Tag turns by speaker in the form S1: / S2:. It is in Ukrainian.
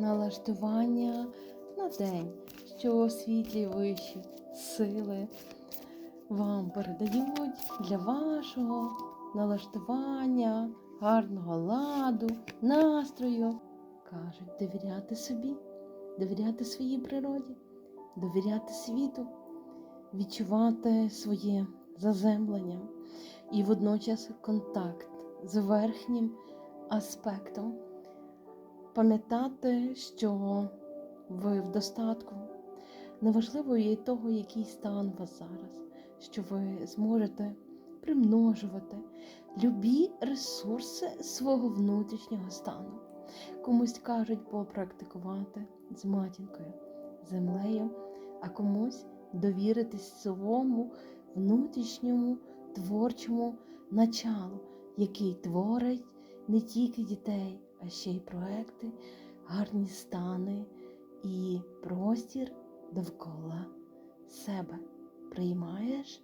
S1: налаштування на день, що світлі вищі сили вам передають для вашого налаштування, гарного ладу, настрою. Кажуть, довіряти собі, довіряти своїй природі, довіряти світу, відчувати своє заземлення і водночас контакт з верхнім аспектом. Пам'ятати, що ви в достатку. Неважливо є того, який стан у вас зараз, що ви зможете примножувати любі ресурси свого внутрішнього стану. Комусь кажуть попрактикувати з матінкою, землею, а комусь довіритись своєму внутрішньому творчому началу, який творить не тільки дітей, а ще й проекти, гарні стани і простір довкола себе. Приймаєш